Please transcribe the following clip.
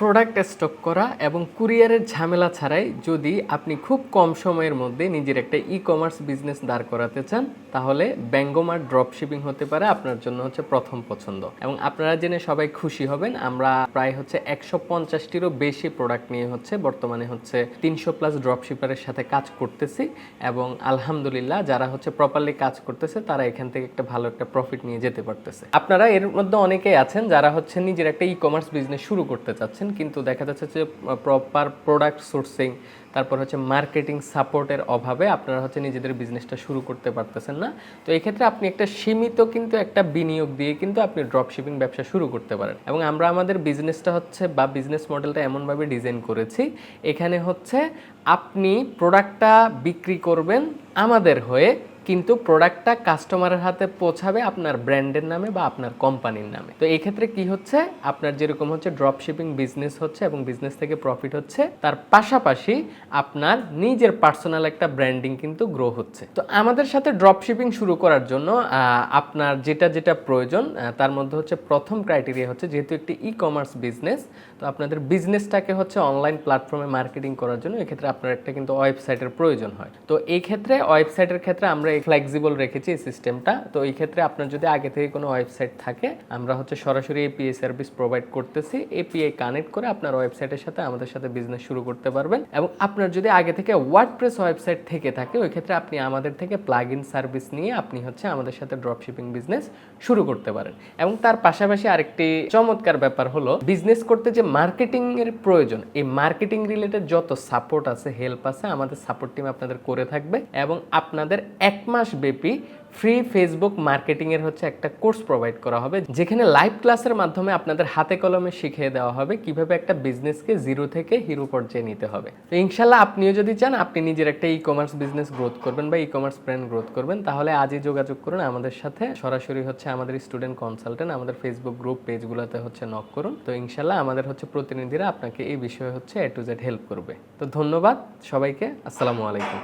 Product stock করা এবং কুরিয়ারের ঝামেলা ছাড়াই যদি আপনি খুব কম সময়ের মধ্যে নিজের একটা ই কমার্স বিজনেস দাঁড় করাতে চান, তাহলে ব্যাঙ্গোমার ড্রপ শিপিং হতে পারে আপনার জন্য হচ্ছে প্রথম পছন্দ। এবং আপনারা জেনে সবাই খুশি হবেন, আমরা প্রায় হচ্ছে একশো পঞ্চাশটিরও বেশি প্রোডাক্ট নিয়ে হচ্ছে বর্তমানে হচ্ছে তিনশো প্লাস ড্রপ শিপারের সাথে কাজ করতেছি এবং আলহামদুলিল্লাহ যারা হচ্ছে প্রপারলি কাজ করতেছে, তারা এখান থেকে একটা ভালো একটা প্রফিট নিয়ে যেতে পারতেছে। আপনারা এর মধ্যে অনেকেই আছেন যারা হচ্ছে নিজের একটা ই কমার্স বিজনেস শুরু করতে চাচ্ছেন কিন্তু দেখা যাচ্ছে যে প্রপার প্রোডাক্ট সোর্সিং তারপর হচ্ছে মার্কেটিং সাপোর্টের অভাবে আপনারা হচ্ছে নিজেদের বিজনেসটা শুরু করতে পারতেছেন না। তো এই ক্ষেত্রে আপনি একটা সীমিত কিন্তু একটা বিনিয়োগ দিয়ে কিন্তু আপনি ড্রপশিপিং ব্যবসা শুরু করতে পারেন। এবং আমরা আমাদের বিজনেসটা হচ্ছে বা বিজনেস মডেলটা এমনভাবে ডিজাইন করেছি, এখানে হচ্ছে আপনি প্রোডাক্টটা বিক্রি করবেন আমাদের হয়ে কিন্তু প্রোডাক্টটা কাস্টমারের হাতে পৌঁছাবে আপনার ব্র্যান্ডের নামে বা আপনার কোম্পানির নামে। তো এই ক্ষেত্রে কি হচ্ছে? আপনার যেরকম হচ্ছে ড্রপ শিপিং বিজনেস হচ্ছে এবং বিজনেস থেকে প্রফিট হচ্ছে, তার পাশাপাশি আপনার নিজের পার্সোনাল একটা ব্র্যান্ডিং কিন্তু গ্রো হচ্ছে। তো আমাদের সাথে ড্রপ শিপিং শুরু করার জন্য আপনার যেটা যেটা প্রয়োজন তার মধ্যে হচ্ছে প্রথম ক্রাইটেরিয়া হচ্ছে যেহেতু একটি ই কমার্স বিজনেস তো আপনাদের বিজনেসটাকে হচ্ছে অনলাইন প্ল্যাটফর্মে মার্কেটিং করার জন্য এক্ষেত্রে আপনার একটা কিন্তু ওয়েবসাইটের প্রয়োজন হয়। তো এই ক্ষেত্রে ওয়েবসাইটের ক্ষেত্রে আমরা ফ্লেক্সিবল রেখেছি এই সিস্টেমটা তো এই ক্ষেত্রে আপনার যদি আগে থেকে কোনো ওয়েবসাইট থাকে, আমরা হচ্ছে সরাসরি এপিআই সার্ভিস প্রোভাইড করতেছি। এপিআই কানেক্ট করে আপনার ওয়েবসাইটের সাথে আমাদের সাথে বিজনেস শুরু করতে পারবেন। এবং আপনার যদি আগে থেকে ওয়ার্ডপ্রেস ওয়েবসাইট থেকে থাকে, ওই ক্ষেত্রে আপনি আমাদের থেকে প্লাগ ইন সার্ভিস নিয়ে আপনি হচ্ছে আমাদের সাথে ড্রপশিপিং বিজনেস শুরু করতে পারেন। এবং তার পাশাপাশি আরেকটি চমৎকার ব্যাপার হলো বিজনেস করতে যে মার্কেটিং এর প্রয়োজন, এই মার্কেটিং রিলেটেড যত সাপোর্ট আছে হেল্প আছে, আমাদের সাপোর্ট টিম আপনাদের করে থাকবে। এবং আপনাদের এক মাস ব্যাপী ফ্রি ফেসবুক মার্কেটিং এর হচ্ছে একটা কোর্স প্রোভাইড করা হবে, যেখানে লাইভ ক্লাসের মাধ্যমে আপনাদের হাতে কলমে শিখিয়ে দেওয়া হবে কীভাবে একটা বিজনেসকে জিরো থেকে হিরো পর্যায়ে নিতে হবে। তো ইনশাল্লাহ আপনিও যদি চান, আপনি নিজের একটা ই কমার্স বিজনেস গ্রোথ করবেন বা ই কমার্স ব্র্যান্ড গ্রোথ করবেন, তাহলে আজই যোগাযোগ করুন, আমাদের সাথে সরাসরি হচ্ছে আমাদের স্টুডেন্ট কনসালটেন্ট আমাদের ফেসবুক গ্রুপ পেজগুলোতে হচ্ছে নক করুন। তো ইনশাল্লাহ আমাদের হচ্ছে প্রতিনিধিরা আপনাকে এই বিষয়ে হচ্ছে এ টু জেড হেল্প করবে। তো ধন্যবাদ সবাইকে, আসসালামু আলাইকুম।